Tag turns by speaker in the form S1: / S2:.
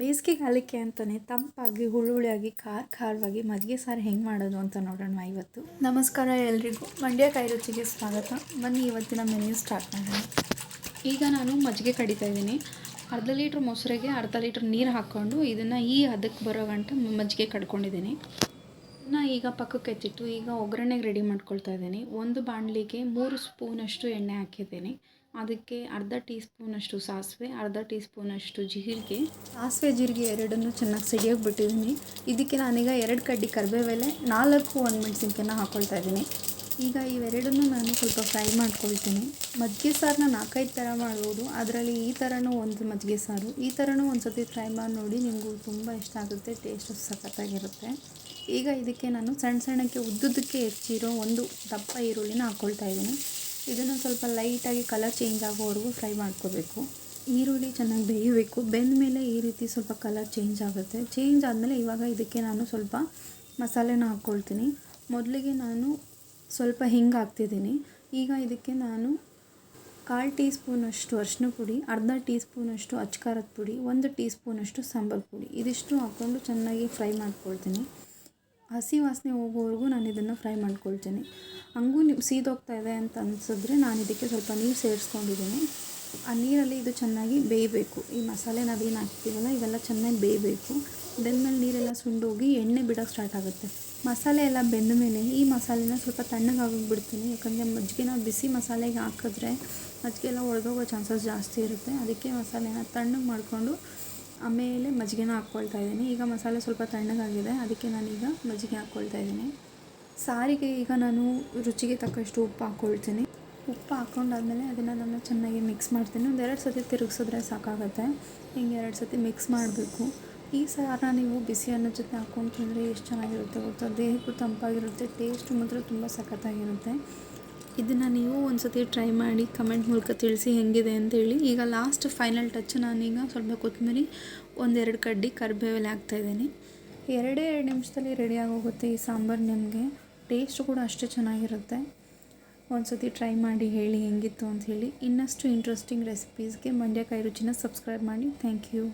S1: ಬೇಸಿಗೆಗಾಲಕ್ಕೆ ಅಂತಲೇ ತಂಪಾಗಿ ಹುಳುಹುಳಿಯಾಗಿ ಖಾರ ಖಾರವಾಗಿ ಮಜ್ಜಿಗೆ ಸಾರು ಹೆಂಗೆ ಮಾಡೋದು ಅಂತ ನೋಡೋಣ ಇವತ್ತು. ನಮಸ್ಕಾರ ಎಲ್ರಿಗೂ. ಮಂಡ್ಯ ಕಾಯಿ ರುಚಿಗೆ ಸ್ವಾಗತ. ಬನ್ನಿ ಇವತ್ತಿನ ಮೆನ್ಯೂ ಸ್ಟಾರ್ಟ್ ಮಾಡೋಣ. ಈಗ ನಾನು ಮಜ್ಜಿಗೆ ಕಡಿತಾ ಇದ್ದೀನಿ. ಅರ್ಧ ಲೀಟ್ರ್ ಮೊಸರಿಗೆ ಅರ್ಧ ಲೀಟ್ರ್ ನೀರು ಹಾಕ್ಕೊಂಡು ಇದನ್ನು ಈ ಹದಕ್ಕೆ ಬರೋ ಗಂಟ ಮಜ್ಜಿಗೆ ಕಡ್ಕೊಂಡಿದ್ದೀನಿ. ಇದನ್ನ ಈಗ ಪಕ್ಕಕ್ಕೆ ಎತ್ತಿಟ್ಟು ಈಗ ಒಗ್ಗರಣೆಗೆ ರೆಡಿ ಮಾಡ್ಕೊಳ್ತಾ ಇದ್ದೀನಿ. ಒಂದು ಬಾಣಲಿಗೆ ಮೂರು ಸ್ಪೂನಷ್ಟು ಎಣ್ಣೆ ಹಾಕಿದ್ದೀನಿ. ಅದಕ್ಕೆ ಅರ್ಧ ಟೀ ಸ್ಪೂನಷ್ಟು ಸಾಸಿವೆ, ಅರ್ಧ ಟೀ ಸ್ಪೂನಷ್ಟು ಜೀರಿಗೆ. ಸಾಸಿವೆ, ಜೀರಿಗೆ ಎರಡನ್ನು ಚೆನ್ನಾಗಿ ಸಿಡಿಯೋಕೆ ಬಿಟ್ಟಿದ್ದೀನಿ ಇದಕ್ಕೆ ನಾನೀಗ ಎರಡು ಕಡ್ಡಿ ಕರಿಬೇವೆಲೆ, ನಾಲ್ಕು ಒಣಮೆಣ್ಸಿನ್ಕಾಯನ್ನ ಹಾಕ್ಕೊಳ್ತಾ ಇದ್ದೀನಿ. ಈಗ ಇವೆರಡನ್ನು ನಾನು ಸ್ವಲ್ಪ ಫ್ರೈ ಮಾಡ್ಕೊಳ್ತೀನಿ. ಮಜ್ಜಿಗೆ ಸಾರನ್ನ ನಾಲ್ಕೈದು ಥರ ಮಾಡ್ಬೋದು. ಅದರಲ್ಲಿ ಈ ಥರನೂ ಒಂದು ಮಜ್ಜಿಗೆ ಸಾರು. ಈ ಥರನೂ ಒಂದು ಸತಿ ಫ್ರೈ ಮಾಡಿ ನೋಡಿ ನಿಮಗೂ ತುಂಬ ಇಷ್ಟ ಆಗುತ್ತೆ, ಟೇಸ್ಟು ಸಖತ್ತಾಗಿರುತ್ತೆ. ಈಗ ಇದಕ್ಕೆ ನಾನು ಸಣ್ಣ ಸಣ್ಣಕ್ಕೆ ಉದ್ದುದಕ್ಕೆ ಹೆಚ್ಚಿರೋ ಒಂದು ದಪ್ಪ ಈರುಳ್ಳಿನ ಹಾಕ್ಕೊಳ್ತಾ ಇದ್ದೀನಿ. ಇದನ್ನು ಸ್ವಲ್ಪ ಲೈಟಾಗಿ ಕಲರ್ ಚೇಂಜ್ ಆಗೋವರೆಗೂ ಫ್ರೈ ಮಾಡ್ಕೋಬೇಕು. ಈರುಳ್ಳಿ ಚೆನ್ನಾಗಿ ಬೇಯಬೇಕು. ಬೆಂದ ಮೇಲೆ ಈ ರೀತಿ ಸ್ವಲ್ಪ ಕಲರ್ ಚೇಂಜ್ ಆಗುತ್ತೆ. ಚೇಂಜ್ ಆದಮೇಲೆ ಇವಾಗ ಇದಕ್ಕೆ ನಾನು ಸ್ವಲ್ಪ ಮಸಾಲೆನ ಹಾಕ್ಕೊಳ್ತೀನಿ ಮೊದಲಿಗೆ ನಾನು ಸ್ವಲ್ಪ ಹಿಂಗೆ ಹಾಕ್ತಿದ್ದೀನಿ. ಈಗ ಇದಕ್ಕೆ ನಾನು ಕಾಲು ಟೀ ಸ್ಪೂನಷ್ಟು ಅರಿಶಿನ ಪುಡಿ, ಅರ್ಧ ಟೀ ಸ್ಪೂನಷ್ಟು ಅಚ್ಕಾರದ ಪುಡಿ, ಒಂದು ಟೀ ಸ್ಪೂನಷ್ಟು ಸಾಂಬಾರು ಪುಡಿ. ಇದಿಷ್ಟು ಹಾಕ್ಕೊಂಡು ಚೆನ್ನಾಗಿ ಫ್ರೈ ಮಾಡ್ಕೊಳ್ತೀನಿ. ಹಸಿ ವಾಸನೆ ಹೋಗೋವರೆಗೂ ನಾನು ಇದನ್ನು ಫ್ರೈ ಮಾಡ್ಕೊಳ್ತೀನಿ. ಹಂಗೂ ನೀವು ಸೀದೋಗ್ತಾ ಇದೆ ಅಂತ ಅನಿಸಿದ್ರೆ ನಾನು ಇದಕ್ಕೆ ಸ್ವಲ್ಪ ನೀರು ಸೇರಿಸ್ಕೊಂಡಿದ್ದೀನಿ. ಆ ನೀರಲ್ಲಿ ಇದು ಚೆನ್ನಾಗಿ ಬೇಯಬೇಕು. ಈ ಮಸಾಲೆ ನಾವೇನು ಹಾಕ್ತೀವಲ್ಲ ಇವೆಲ್ಲ ಚೆನ್ನಾಗಿ ಬೇಯಬೇಕು. ಬೆಂದಮೇಲೆ ನೀರೆಲ್ಲ ಸುಂಡೋಗಿ ಎಣ್ಣೆ ಬಿಡೋಕ್ಕೆ ಸ್ಟಾರ್ಟ್ ಆಗುತ್ತೆ. ಮಸಾಲೆ ಎಲ್ಲ ಬೆಂದ ಮೇಲೆ ಈ ಮಸಾಲೆನ ಸ್ವಲ್ಪ ತಣ್ಣಗಾಗೋಗಿ ಬಿಡ್ತೀನಿ. ಯಾಕಂದರೆ ಮಜ್ಜಿಗೆನ ಬಿಸಿ ಮಸಾಲೆಗೆ ಹಾಕಿದ್ರೆ ಮಜ್ಜಿಗೆ ಎಲ್ಲ ಒಡೆದೋಗೋ ಚಾನ್ಸಸ್ ಜಾಸ್ತಿ ಇರುತ್ತೆ. ಅದಕ್ಕೆ ಮಸಾಲೆನ ತಣ್ಣಗೆ ಮಾಡಿಕೊಂಡು ಆಮೇಲೆ ಮಜ್ಜಿಗೆನ ಹಾಕ್ಕೊಳ್ತಾ ಇದ್ದೀನಿ. ಈಗ ಮಸಾಲೆ ಸ್ವಲ್ಪ ತಣ್ಣಗಾಗಿದೆ. ಅದಕ್ಕೆ ನಾನೀಗ ಮಜ್ಜಿಗೆ ಹಾಕ್ಕೊಳ್ತಾ ಇದ್ದೀನಿ. ಸಾರಿಗೆ ಈಗ ನಾನು ರುಚಿಗೆ ತಕ್ಕಷ್ಟು ಉಪ್ಪು ಹಾಕ್ಕೊಳ್ತೀನಿ. ಉಪ್ಪು ಹಾಕ್ಕೊಂಡಾದ್ಮೇಲೆ ಅದನ್ನು ನಾನು ಚೆನ್ನಾಗಿ ಮಿಕ್ಸ್ ಮಾಡ್ತೀನಿ. ಒಂದು ಎರಡು ಸತಿ ತಿರುಗಿಸಿದ್ರೆ ಸಾಕಾಗುತ್ತೆ. ಹಿಂಗೆ ಎರಡು ಸತಿ ಮಿಕ್ಸ್ ಮಾಡಬೇಕು. ಈ ಸಾರನ್ನ ನೀವು ಬಿಸಿ ಅನ್ನದ ಜೊತೆ ಹಾಕ್ಕೊಂಡು ತಿಂದರೆ ಎಷ್ಟು ಚೆನ್ನಾಗಿರುತ್ತೆ ಗೊತ್ತಾ? ದೇಹಕ್ಕೂ ತಂಪಾಗಿರುತ್ತೆ. ಟೇಸ್ಟು ಮಾತ್ರ ತುಂಬ ಸಖತ್ತಾಗಿರುತ್ತೆ. ಇದನ್ನು ನೀವು ಒಂದು ಸತಿ ಟ್ರೈ ಮಾಡಿ ಕಮೆಂಟ್ ಮೂಲಕ ತಿಳಿಸಿ ಹೆಂಗಿದೆ ಅಂತೇಳಿ ಈಗ ಲಾಸ್ಟ್ ಫೈನಲ್ ಟಚ್ ನಾನೀಗ ಸ್ವಲ್ಪ ಕೊತ್ತಂಬರಿ, ಒಂದೆರಡು ಕಡ್ಡಿ ಕರಿಬೇವಲ್ಲಿ ಹಾಕ್ತಾಯಿದ್ದೀನಿ ಎರಡೇ ಎರಡು ನಿಮಿಷದಲ್ಲಿ ರೆಡಿಯಾಗಿ ಹೋಗುತ್ತೆ ಈ ಸಾಂಬಾರು ನಿಮಗೆ. ಟೇಸ್ಟ್ ಕೂಡ ಅಷ್ಟೇ ಚೆನ್ನಾಗಿರುತ್ತೆ. ಒಂದು ಸತಿ ಟ್ರೈ ಮಾಡಿ ಹೇಳಿ ಹೆಂಗಿತ್ತು ಅಂತ ಹೇಳಿ. ಇನ್ನಷ್ಟು ಇಂಟ್ರೆಸ್ಟಿಂಗ್ ರೆಸಿಪೀಸ್ಗೆ ಮಂಡ್ಯಕಾಯಿ ರುಚಿನ ಸಬ್ಸ್ಕ್ರೈಬ್ ಮಾಡಿ. Thank you